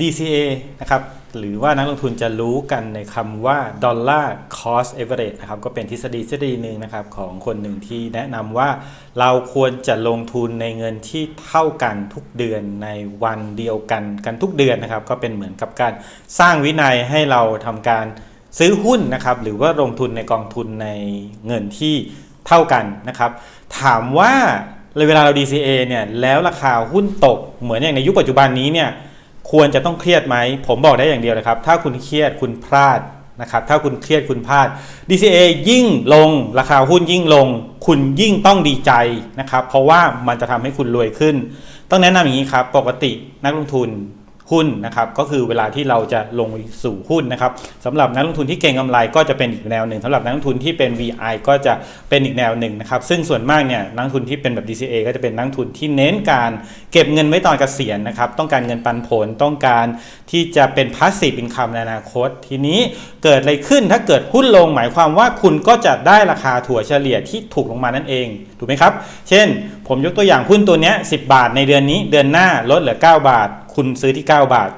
DCA นะครับหรือว่านักลงทุนจะรู้กันในคำว่า Dollar Cost Average นะครับก็เป็นทฤษฎีทฤษฎีหนึ่งนะครับของคนหนึ่งที่แนะนำว่าเราควรจะลงทุนในเงินที่เท่ากันทุกเดือนในวันเดียวกันกันทุกเดือนนะครับ ก็เป็นเหมือนกับการสร้างวินัยให้เราทำการซื้อหุ้นนะครับหรือว่าลงทุนในกองทุนในเงินที่เท่ากันนะครับ ถามว่าเวลาเรา DCA เนี่ยแล้วราคาหุ้นตกเหมือนอย่างในยุคปัจจุบันนี้เนี่ย ควรจะต้องเครียดไหม ผมบอกได้อย่างเดียวเลยครับ ถ้าคุณเครียดคุณพลาดนะครับ ถ้าคุณเครียดคุณพลาด DCA ยิ่งลงราคาหุ้นยิ่งลง คุณยิ่งต้องดีใจนะครับ เพราะว่ามันจะทำให้คุณรวยขึ้น ต้องแนะนำอย่างนี้ครับ ปกตินักลงทุน หุ้นนะครับก็คือเวลาที่เราจะลงสู่หุ้นนะครับสำหรับนักลงทุนที่เก่งกำไรก็จะเป็นอีกแนวหนึ่งสำหรับนักลงทุนที่เป็น VI ก็จะเป็นอีกแนวหนึ่งนะครับซึ่งส่วนมากเนี่ยนักลงทุนที่เป็นแบบ DCA ก็จะเป็นนักลงทุนที่เน้นการเก็บเงินไว้ตอนเกษียณนะครับต้องการเงินปันผลต้องการที่จะเป็น passive income ในอนาคต ทีนี้เกิดอะไรขึ้นถ้าเกิดหุ้นลงหมายความว่าคุณก็จะได้ราคาถั่วเฉลี่ยที่ถูกลงมานั่นเองถูกไหมครับ เช่น ผมยกตัวอย่างหุ้นตัวนี้10 บาทในเดือนนี้เดือนหน้าลดเหลือ 9 บาท คุณซื้อที่ 9 บาท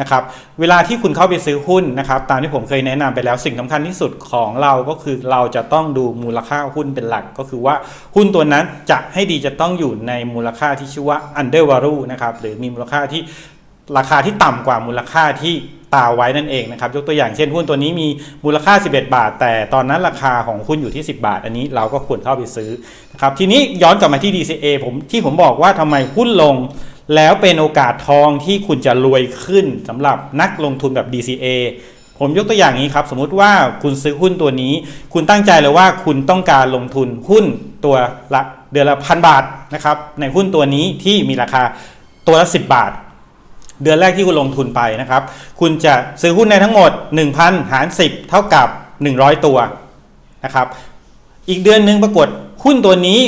นะครับเวลาที่คุณเข้าไปซื้อหุ้นนะครับตามที่ผมเคยแนะนำไปแล้วสิ่งสำคัญที่สุดของเราก็คือเราจะต้องดูมูลค่าหุ้นเป็นหลัก ก็คือว่าหุ้นตัวนั้นจะให้ดีจะต้องอยู่ในมูลค่าที่ชื่อว่า under value นะครับหรือมีมูลค่าที่ราคาที่ต่ำกว่ามูลค่าที่ตาไว้นั่นเองนะครับยกตัวอย่างเช่นหุ้นตัวนี้มีมูลค่า 11 บาท แต่ตอนนั้นราคาของหุ้นอยู่ที่ 10 บาท อันนี้เราก็ควรเข้าไปซื้อนะครับทีนี้ย้อนกลับมาที่ DCA ผมที่ผมบอกว่าทำไมหุ้นลง แล้วเป็นโอกาสทองที่คุณจะรวยขึ้นสำหรับนักลงทุนแบบ DCA ผมยกตัวอย่างนี้ครับ สมมุติว่าคุณซื้อหุ้นตัวนี้ คุณตั้งใจเลยว่าคุณต้องการลงทุนหุ้นตัวละเดือนละพันบาทนะครับในหุ้นตัวนี้ที่มีราคาตัวละ 10 บาท เดือนแรกที่คุณลงทุนไปนะครับ คุณจะซื้อหุ้นในทั้งหมด 1,000 หาร 10 เท่ากับ 100 ตัวนะครับ อีกเดือนหนึ่งปรากฏหุ้นตัวนี้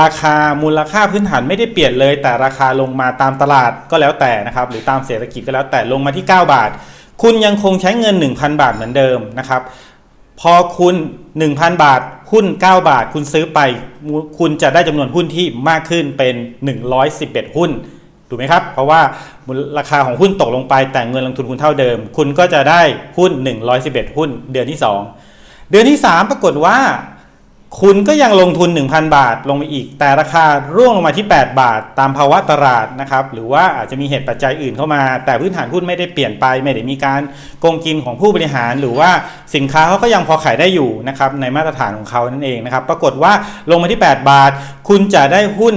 ราคามูลค่าพื้นฐานไม่ได้เปลี่ยนเลย แต่ราคาลงมาตามตลาดก็แล้วแต่นะครับ หรือตามเศรษฐกิจก็แล้วแต่ลงมาที่ 9 บาท คุณยังคงใช้เงิน 1,000 บาทเหมือนเดิมนะครับ พอคุณ 1,000 บาท หุ้น 9 บาท คุณซื้อไป คุณจะได้จำนวนหุ้นที่มากขึ้นเป็น 111 หุ้นถูกไหมครับ เพราะว่าราคาของหุ้นตกลงไปแต่เงินลงทุนคุณเท่าเดิม คุณก็จะได้หุ้น 111 หุ้น เดือนที่ 2 เดือนที่ 3 ปรากฏว่า คุณก็ยังลงทุน 1,000 บาทลงไปอีก แต่ราคาร่วงลงมาที่ 8 บาท ตามภาวะตลาดนะครับหรือว่าอาจจะมีเหตุปัจจัยอื่นเข้ามา แต่พื้นฐานหุ้นไม่ได้เปลี่ยนไป ไม่ได้มีการโกงกินของผู้บริหาร หรือว่าสินค้าเขาก็ยังพอขายได้อยู่นะครับในมาตรฐานของเขานั่นเองนะครับปรากฏว่าลงมาที่ 8 บาท คุณจะได้หุ้น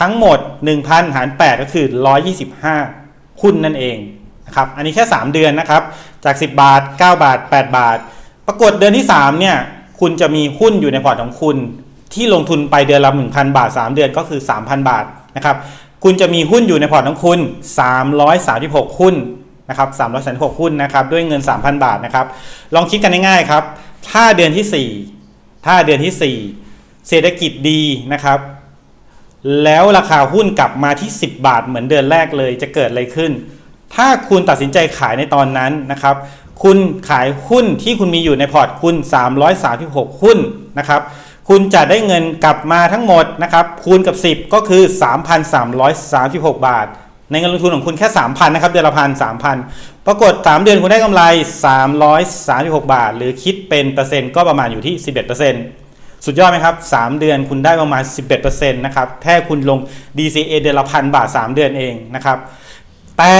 ทั้งหมด 1,000 หาร 8 ก็คือ 125 หุ้นนั่นเองนะครับอันนี้แค่ 3 เดือนนะครับจาก 10 บาท 9 บาท 8 บาท ปรากฏเดือนที่3เนี่ย คุณจะมีหุ้นอยู่ในพอร์ตของคุณ ที่ลงทุนไปเดือนละ1,000 บาท 3 เดือนก็คือ 3,000 บาทนะครับคุณจะมีหุ้นอยู่ในพอร์ตของคุณ 336 หุ้นนะครับ336 หุ้นนะครับด้วยเงิน 3,000 บาทนะครับลองคิดกันง่ายๆครับถ้าเดือนที่ 4 ถ้าเดือนที่ 4 เศรษฐกิจดีนะครับ แล้วราคาหุ้นกลับมาที่ 10 บาทเหมือนเดือนแรกเลยจะเกิดอะไรขึ้น ถ้าคุณตัดสินใจขายในตอนนั้นนะครับ คุณขายหุ้นที่คุณมีอยู่ในพอร์ตคุณ 336 หุ้นนะครับคุณจะได้เงินกลับมาทั้งหมดนะครับคูณกับ 10 ก็คือ 3,336 บาท ในเงินลงทุนของคุณแค่ 3,000นะครับเดือนละพัน3,000ปรากฏ 3 เดือนคุณได้กำไร 336 บาท หรือคิดเป็นเปอร์เซ็นต์ก็ประมาณอยู่ที่ 11%สุดยอดไหมครับ 3 เดือนคุณได้ประมาณ 11%นะครับแค่คุณลง DCA เดือนละพันบาท 3 เดือนเองนะครับ แต่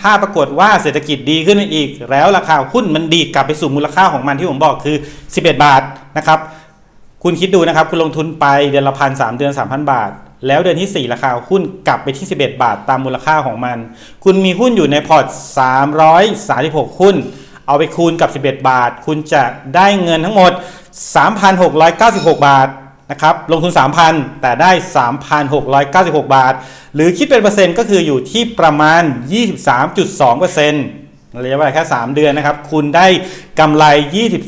ถ้าปรากฏว่าเศรษฐกิจดีขึ้นอีก แล้วราคาหุ้นมันดีกลับไปสู่มูลค่าของมันที่ผมบอกคือ 11 บาทนะครับ คุณคิดดูนะครับ คุณลงทุนไปเดือนละพันสามเดือน 3,000 บาท แล้วเดือนที่ 4 ราคาหุ้นกลับไปที่ 11 บาทตามมูลค่าของมัน คุณมีหุ้นอยู่ในพอร์ต 336 หุ้น เอาไปคูณกับ 11 บาท คุณจะได้เงินทั้งหมด 3,696 บาท นะครับลงทุน 3,000 แต่ได้ 3,696 บาท หรือคิดเป็นเปอร์เซ็นต์ก็คืออยู่ที่ประมาณ 23.2%ร ระยะเวลาแค่ 3 เดือนนะครับ คุณได้กำไร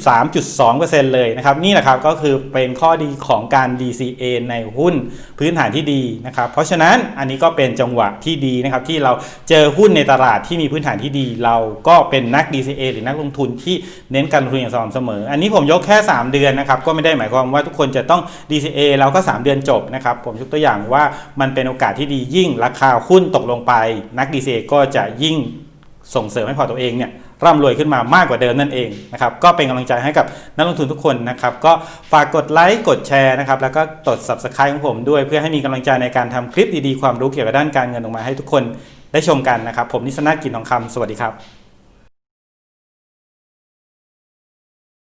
23.2%เลยนะครับ นี่แหละครับก็คือเป็นข้อดีของการ DCA ในหุ้นพื้นฐานที่ดีนะครับ เพราะฉะนั้นอันนี้ก็เป็นจังหวะที่ดีนะครับ ที่เราเจอหุ้นในตลาดที่มีพื้นฐานที่ดี เราก็เป็นนัก DCA หรือนักลงทุนที่เน้นการลงทุนอย่างสม่ำเสมอ อันนี้ผมยกแค่ 3 เดือนนะครับ ก็ไม่ได้หมายความว่าทุกคนจะต้อง DCA แล้วก็ 3 เดือนจบนะครับ ผมยกตัวอย่างว่ามันเป็นโอกาสที่ดียิ่งราคาหุ้นตกลงไป นัก DCA ก็จะยิ่ง ส่งเสริมให้พอตัวเองเนี่ยร่ำรวยขึ้นมามากกว่าเดิมนั่นเองนะครับก็เป็นกำลังใจให้กับนักลงทุนทุกคนนะครับก็ฝากกดไลค์กดแชร์นะครับแล้วก็กด subscribe ของผมด้วย เพื่อให้มีกำลังใจในการทำคลิปดีๆความรู้เกี่ยวกับด้านการเงินออกมาให้ทุกคนได้ชมกันนะครับ ผมนิสนากินทองคำสวัสดีครับ